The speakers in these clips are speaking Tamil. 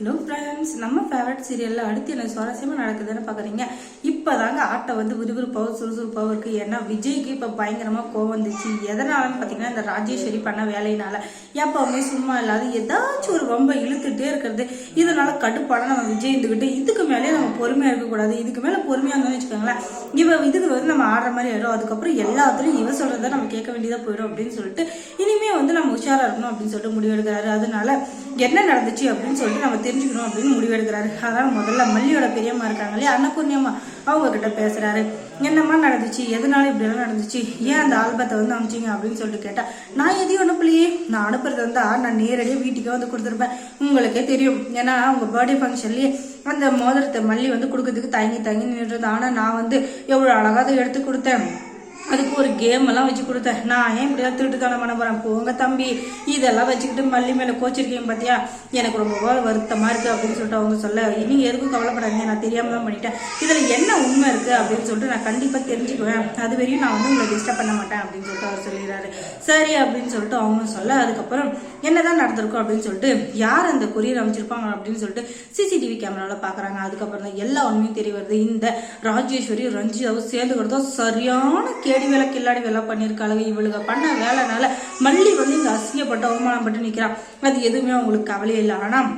ஹலோ ஃப்ரெண்ட்ஸ் நம்ம ஃபேவரட் சீரியலில் அடுத்து என்ன சுவாரஸ்யமாக நடக்குதுன்னு பார்க்குறீங்க இப்போ தாங்க ஆட்டை வந்து விறுவிறுப்பாகவும் சுறுசுறுப்பாகவும் இருக்குது ஏன்னா விஜய்க்கு இப்போ பயங்கரமாக கோவம் வந்துச்சு. எதனாலன்னு பார்த்தீங்கன்னா இந்த ராஜேஸ்வரி பண்ண வேலையினால. எப்பவுமே சும்மா இல்லாத ஏதாச்சும் ஒரு ரொம்ப இழுத்துட்டே இருக்கிறது. இதனால கடுப்பான நம்ம விஜய் இருந்துக்கிட்டு இதுக்கு மேலே நம்ம பொறுமையாக இருக்கக்கூடாது. இதுக்கு மேலே பொறுமையாக இருந்தோம்னு வச்சுக்கோங்களேன். இவ இதுக்கு வந்து நம்ம ஆடுற மாதிரி ஆயிடும் அதுக்கப்புறம் எல்லாத்துலையும் இவ சொல்கிறத நம்ம கேட்க வேண்டியதாக போயிடும் அப்படின்னு சொல்லிட்டு இனிமே வந்து நம்ம உஷாராக இருக்கணும் அப்படின்னு சொல்லிட்டு முடிவெடுக்கிறாரு. அதனால என்ன நடந்துச்சு அப்படின்னு சொல்லிட்டு நம்ம தெரிஞ்சுக்கணும் அப்படின்னு முடிவெடுக்கிறாரு. அதான் முதல்ல மல்லியோட பெரியம்மா இருக்காங்க இல்லையா? அன்னபூர்ணியம்மா அவங்க கிட்ட பேசுறாரு. என்னம்மா நடந்துச்சு? எதனால இப்படியெல்லாம் நடந்துச்சு? ஏன் அந்த ஆல்பத்தை வந்து அனுப்பிச்சிங்க அப்படின்னு சொல்லிட்டு கேட்டா நான் எதையும் அனுப்பலையே. நான் அனுப்புறது வந்தா நான் நேரடியாக வீட்டுக்கே வந்து கொடுத்துருப்பேன். உங்களுக்கே தெரியும். ஏன்னா உங்க பர்த்டே ஃபங்க்ஷன்லயே அந்த மோதிரத்தை மல்லி வந்து கொடுக்கறதுக்கு தங்கி தங்கி நின்றுது ஆனா நான் வந்து எவ்வளவு அழகாக அதை எடுத்து கொடுத்தேன். அதுக்கு ஒரு கேம் எல்லாம் வச்சு கொடுத்தேன். நான் ஏன் இப்படிலாம் திருட்டுத்தனம் பண்ண போறேன்? போங்க தம்பி. இதெல்லாம் வச்சுக்கிட்டு மல்லி மேல கோச்சிருக்கேன் பாத்தியா? எனக்கு ரொம்ப வருத்தமா இருக்கு அப்படின்னு சொல்லிட்டு அவங்க சொல்ல நீங்க எதுக்கும் கவலைப்படாதீங்க நான் தெரியாம தான் பண்ணிட்டேன். இதுல என்ன உண்மை இருக்கு அப்படின்னு சொல்லிட்டு நான் கண்டிப்பா தெரிஞ்சுக்குவேன். அது வரையும் நான் வந்து உங்களை டிஸ்டர்ப் பண்ண மாட்டேன் அப்படின்னு சொல்லிட்டு அவர் சொல்லிடுறாரு. சரி அப்படின்னு சொல்லிட்டு அவங்க சொல்ல அதுக்கப்புறம் என்னதான் நடந்திருக்கும் அப்படின்னு சொல்லிட்டு யார் அந்த கொரியர் அமைச்சிருப்பாங்க அப்படின்னு சொல்லிட்டு சிசிடிவி கேமராவில் பாக்குறாங்க. அதுக்கப்புறம் தான் எல்லா உண்மையும் தெரிய வருது. இந்த ராஜேஸ்வரி ரஞ்சிதாவும் சேர்ந்துக்கிறதோ சரியான கேடி வேலை கில்லாடி வேலை பண்ணியிருக்காளுங்க இவளுங்க பண்ண வேலைனால மல்லி வந்து இங்க அசிங்கப்பட்டு அவமானப்பட்டு நிற்கிறான் அது எதுவுமே அவங்களுக்கு கவலையே இல்லை. ஆனால்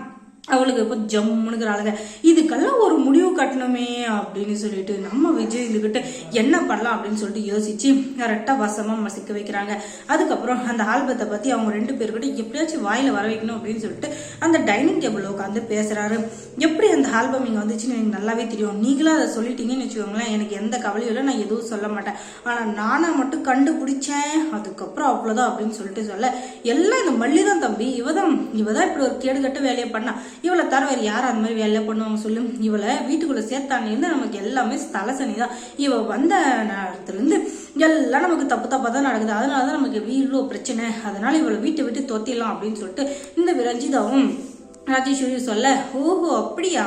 அவளுக்கு இப்போ ஜம்முனுக்குறாளுங்க இதுக்கெல்லாம் ஒரு முடிவு கட்டணுமே அப்படின்னு சொல்லிட்டு நம்ம விஜய் இதுகிட்ட என்ன பண்ணலாம் அப்படின்னு சொல்லிட்டு யோசிச்சு கரெக்டாக வசமாக மசிக்க வைக்கிறாங்க. அதுக்கப்புறம் அந்த ஆல்பத்தை பற்றி அவங்க ரெண்டு பேர்கிட்ட எப்படியாச்சும் வாயில வர வைக்கணும் அப்படின்னு சொல்லிட்டு அந்த டைனிங் டேபிள் உட்காந்து பேசுறாரு. எப்படி அந்த ஆல்பம் இங்கே வந்துச்சுன்னு எனக்கு நல்லாவே தெரியும். நீங்களும் அதை சொல்லிட்டீங்கன்னு வச்சுக்கோங்களேன். எனக்கு எந்த கவலையும் இல்லை. நான் எதுவும் சொல்ல மாட்டேன். ஆனால் நானாக மட்டும் கண்டுபிடிச்சேன். அதுக்கப்புறம் அவ்வளோதான் அப்படின்னு சொல்லிட்டு சொல்ல எல்லாம் இந்த மல்லி தான் தம்பி. இவதான் இவதான் இப்படி ஒரு கேடுகட்ட வேலையை பண்ணா. இவளை தர வேறு யார் அந்த மாதிரி வேலை பண்ணுவாங்க சொல்லு? இவளை வீட்டுக்குள்ள சேர்த்தாங்கன்னு நமக்கு எல்லாமே தலசனி தான் இவ வந்த நேரத்துலேருந்து எல்லாம் நமக்கு தப்பு தப்பாக தான் நடக்குது. அதனால தான் நமக்கு இவ்வளோ பிரச்சனை. அதனால இவளை வீட்டை விட்டு தொத்திடலாம் அப்படின்னு சொல்லிட்டு இந்த விரஞ்சிதாவும் ராஜேஸ்வரி சொல்ல ஓஹோ அப்படியா?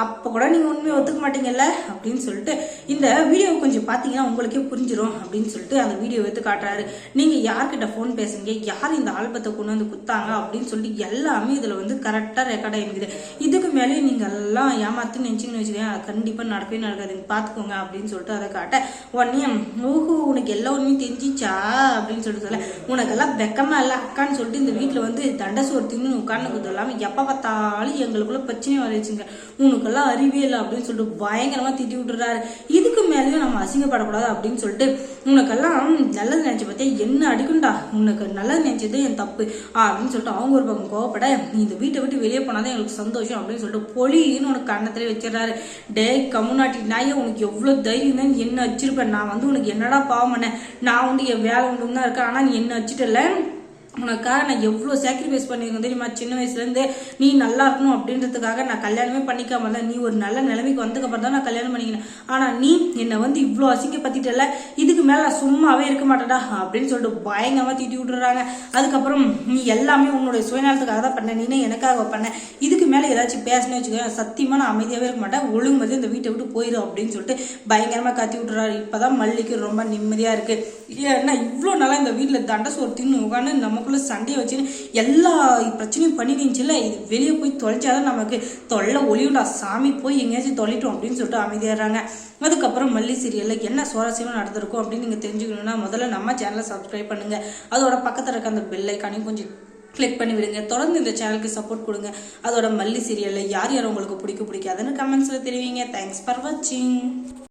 அப்போ கூட நீங்கள் உண்மையை ஒத்துக்க மாட்டீங்கல்ல? அப்படின்னு சொல்லிட்டு இந்த வீடியோ கொஞ்சம் பார்த்தீங்கன்னா உங்களுக்கே புரிஞ்சிடும் அப்படின்னு சொல்லிட்டு அந்த வீடியோ எடுத்து காட்டுறாரு. நீங்கள் யார்கிட்ட ஃபோன் பேசுங்க யார் இந்த ஆல்பத்தை கொண்டு வந்து குத்தாங்க? அப்படின்னு சொல்லிட்டு எல்லாமே இதில் வந்து கரெக்டாக ரெக்கார்ட் ஆகிருக்குது இதுக்கு மேலேயும் நீங்கள் எல்லாம் ஏமாத்து நினச்சிங்கன்னு வச்சுக்கோங்க அது கண்டிப்பாக நடக்கவே நடக்காது. பார்த்துக்கோங்க அப்படின்னு சொல்லிட்டு அதை காட்ட உடனே ஓஹோ உனக்கு எல்லா உண்மையும் தெரிஞ்சிச்சா? அப்படின்னு சொல்லிட்டு சொல்ல உனக்கெல்லாம் வெக்கமாக இல்லை அக்கான்னு சொல்லிட்டு இந்த வீட்டில் வந்து தண்டை சோறு தின்னு உட்கார்ந்து குத்தலாமல் எப்போ பார்த்தாலும் எங்களுக்குள்ள பிரச்சனை வரைச்சுங்க உனக்கெல்லாம் அறிவே இல்லை அப்படின்னு சொல்லிட்டு பயங்கரமா திட்டி விட்டுறாரு. இதுக்கு மேலேயும் நம்ம அசிங்கப்படக்கூடாது அப்படின்னு சொல்லிட்டு உனக்கெல்லாம் நல்லது நினைச்சு பார்த்தியா என்ன அடிக்கும்டா? உனக்கு நல்லது நினைச்சது என் தப்பு. அப்படின்னு சொல்லிட்டு அவங்க ஒரு பக்கம் கோவப்பட நீ இந்த வீட்டை விட்டு வெளியே போனாதான் எங்களுக்கு சந்தோஷம் அப்படின்னு சொல்லிட்டு பொலின்னு உனக்கு கண்ணத்திலே வச்சிடறாரு. டே கம்யூனாட்டி நாய உனக்கு எவ்வளவு தைரியம் தான் என்ன வச்சிருப்பேன்? நான் வந்து உனக்கு என்னடா பாவம் பண்ணேன்? நான் வந்து என் வேலை ஒன்று தான் இருக்கேன். ஆனா நீ என்ன வச்சுட்டல உனக்காக நான் எவ்வளோ சாக்ரிஃபைஸ் பண்ணியிருக்கேன் தெரியுமா? சின்ன வயசுலேருந்து நீ நல்லா இருக்கணும் அப்படின்றதுக்காக நான் கல்யாணமே பண்ணிக்காம தான் நீ ஒரு நல்ல நிலைமைக்கு வந்ததுக்கப்புறம் தான் நான் கல்யாணம் பண்ணிக்கினேன். ஆனால் நீ என்னை வந்து இவ்வளோ அசிங்கப்படுத்திட்டல இதுக்கு மேலே நான் சும்மாவே இருக்க மாட்டேடா அப்படின்னு சொல்லிட்டு பயங்கரமாக திட்டி விட்டுறாங்க. அதுக்கப்புறம் நீ எல்லாமே உன்னுடைய சுயநலத்துக்காக தான் பண்ண. நீனே எனக்காக பண்ண. இதுக்கு மேலே ஏதாச்சும் பேசினே வச்சுக்கோ சத்தியமாக நான் அமைதியாகவே இருக்க மாட்டேன். ஒழுங்கு இந்த வீட்டை விட்டு போயிடும் அப்படின்னு சொல்லிட்டு பயங்கரமாக கத்தி விட்டுறாரு. இப்போதான் மல்லிக்கு ரொம்ப நிம்மதியாக இருக்குது ஏன்னா இவ்வளோ நாளாக இந்த வீட்டில் தண்டை சோறு தின்னு உட்காந்து நமக்குள்ள சண்டையை வச்சுன்னு எல்லா பிரச்சனையும் பண்ணிருந்துச்சுல இது வெளியே போய் தொலைச்சாதான் நமக்கு தொல்லை ஒளியுண்டா சாமி போய் எங்கேயாச்சும் தொலைட்டோம் அப்படின்னு சொல்லிட்டு அமைதியாடுறாங்க அதுக்கப்புறம் மல்லி சீரியலில் என்ன சுவாரஸ்யமாக நடந்திருக்கும் அப்படின்னு நீங்கள் தெரிஞ்சுக்கணும்னா முதல்ல நம்ம சேனலை சப்ஸ்கிரைப் பண்ணுங்கள் அதோட பக்கத்தில் இருக்க அந்த பெல்லைக்கானையும் கொஞ்சம் கிளிக் பண்ணி விடுங்க. தொடர்ந்து இந்த சேனலுக்கு சப்போர்ட் கொடுங்க. அதோட மல்லி சீரியலில் யார் யார் உங்களுக்கு பிடிக்க பிடிக்காதுன்னு கமெண்ட்ஸில் தெரிவிங்க. தேங்க்ஸ் ஃபார் வாட்சிங்